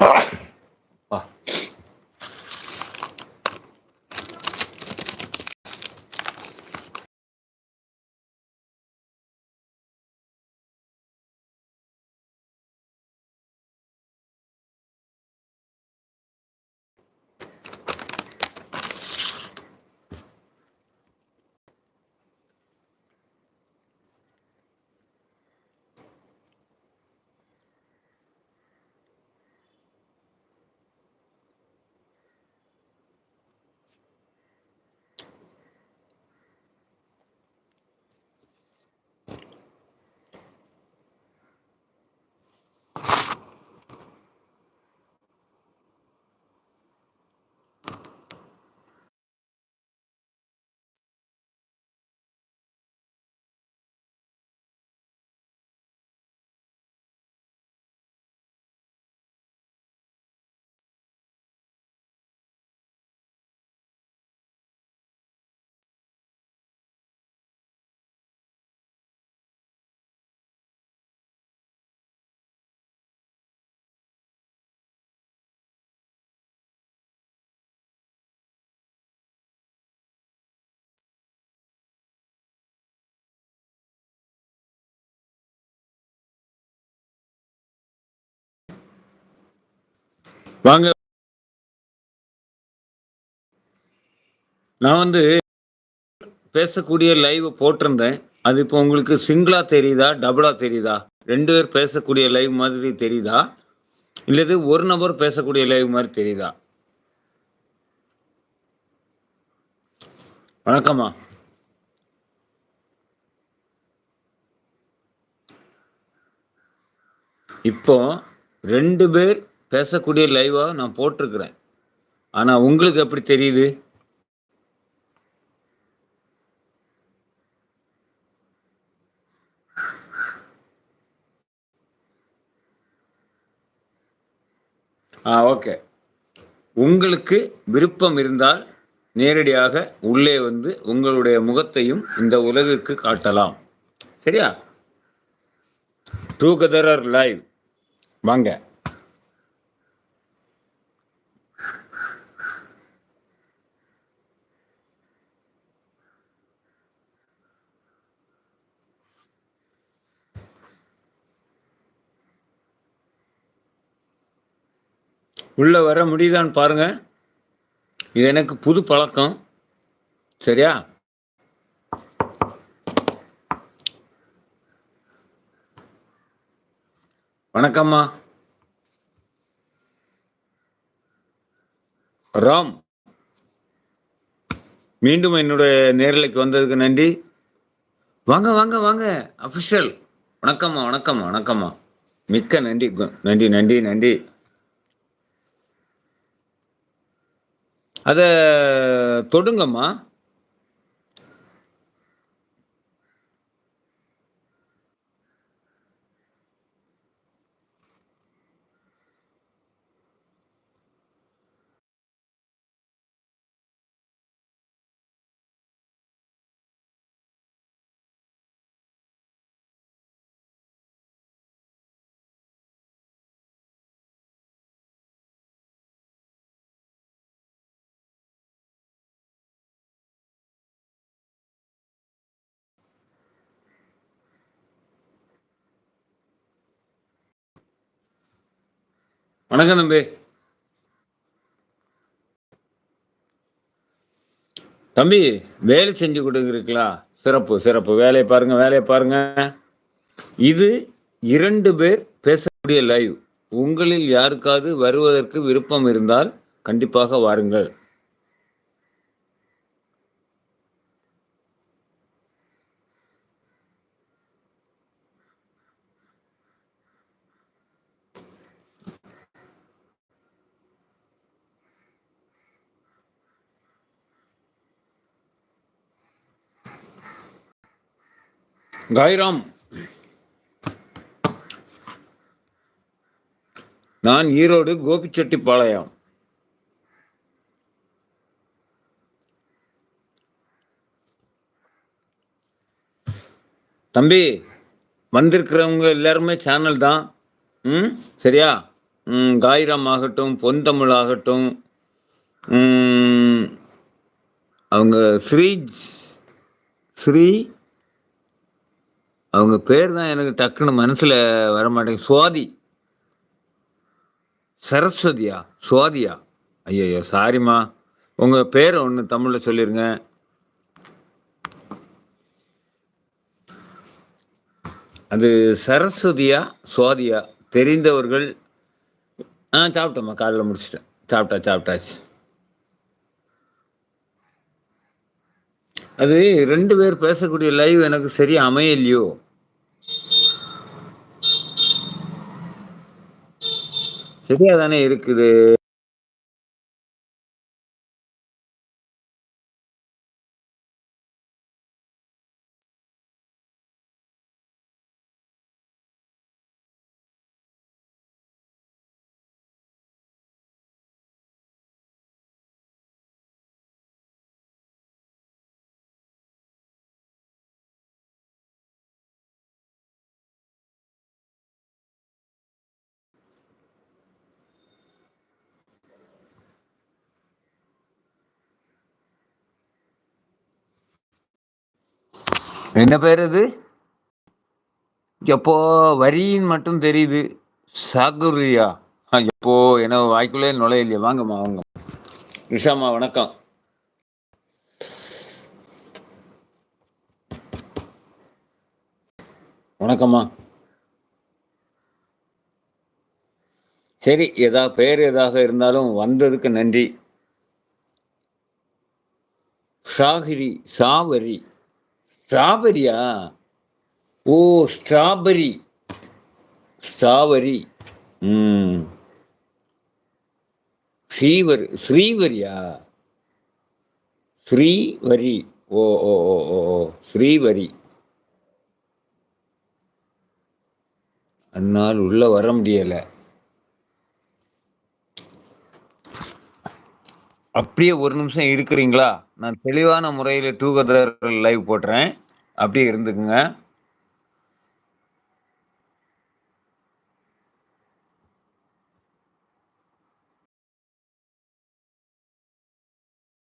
Ugh. வாங்க. நான் வந்து பேசக்கூடிய லைவ் போட்டிருந்தேன். அது இப்போ உங்களுக்கு சிங்கிளா தெரியுதா டபுளா தெரியுதா? ரெண்டு பேர் பேசக்கூடிய லைவ் மாதிரி தெரியுதா? இல்லது ஒரு நபர் பேசக்கூடிய லைவ் மாதிரி தெரியுதா? வணக்கம்மா. இப்போ ரெண்டு பேர் பேசக்கூடிய லைவாக நான் போட்டிருக்கிறேன். ஆனால் உங்களுக்கு எப்படி தெரியுது? ஆ ஓகே உங்களுக்கு விருப்பம் இருந்தால் நேரடியாக உள்ளே வந்து உங்களுடைய முகத்தையும் இந்த உலகுக்கு காட்டலாம். சரியா? டூகெதர் லைவ் வாங்க. உள்ளே வர முடியுதான்னு பாருங்க. இது எனக்கு புது பழக்கம். சரியா? வணக்கம்மா. ராம். மீண்டும் என்னுடைய நேரலைக்கு வந்ததுக்கு நன்றி. வாங்க வாங்க வாங்க. அஃபிஷியல் வணக்கம்மா வணக்கம்மா வணக்கம்மா. மிக்க நன்றி நன்றி நன்றி நன்றி. அதை தொடுங்கம்மா. வணக்கம் தம்பி. தம்பி வேலை செஞ்சு கொடுக்குறீங்களா சிறப்பு சிறப்பு. வேலையை பாருங்க வேலையை பாருங்க. இது இரண்டு பேர் பேசக்கூடிய லைவ் உங்களில் யாருக்காவது வருவதற்கு விருப்பம் இருந்தால் கண்டிப்பாக வாருங்கள். காய்ராம் நான் ஈரோடு கோபிச்செட்டிப்பாளையம். தம்பி வந்திருக்கிறவங்க எல்லாருமே சேனல் தான். ம் சரியா? ம், காயிரம் ஆகட்டும் பொந்தமிழ் ஆகட்டும் அவங்க ஸ்ரீ ஸ்ரீ அவங்க பேர் தான் எனக்கு டக்குன்னு மனசுல வர மாட்டேங்க சுவாதி. சரஸ்வதியா? சுவாதியா? ஐயோ சாரிம்மா. உங்க பேரை ஒன்று தமிழ்ல சொல்லிருங்க. அது சரஸ்வதியா? சுவாதியா? தெரிந்தவர்கள். ஆ சாப்பிட்டோம்மா. காலையில் முடிச்சிட்டேன். சாப்பிட்டா சாப்பிட்டாச்சு. அது ரெண்டு பேர் பேசக்கூடிய லைவ் எனக்கு சரியா அமையலையோ? சரியா தானே இருக்குது? என்ன பேர் அது? எப்போ? வரின்னு மட்டும் தெரியுது. சாகுரியா. எப்போ? என்ன வாய்க்குள்ளே நுழையிலையே. வாங்கம்மா வாங்க. நிஷாமா வணக்கம். வணக்கம்மா. சரி ஏதா பேர் எதாக இருந்தாலும் வந்ததுக்கு நன்றி. ஷாகிரி சாவரி. ஸ்ட்ராபெரியா? ஓ ஸ்ட்ராபெரி. ஸ்ட்ராபெரி ம். ஸ்ரீவர் ஸ்ரீவரியா? ஸ்ரீவரி. ஓ ஓ ஓ ஓ ஓ ஸ்ரீவரி. அன்னால் உள்ள வர முடியல. அப்படியே ஒரு நிமிஷம் இருக்கிறீங்களா? நான் தெளிவான முறையில் டூ கதர் லைவ் போடுறேன் அப்படியே இருந்துக்குங்க.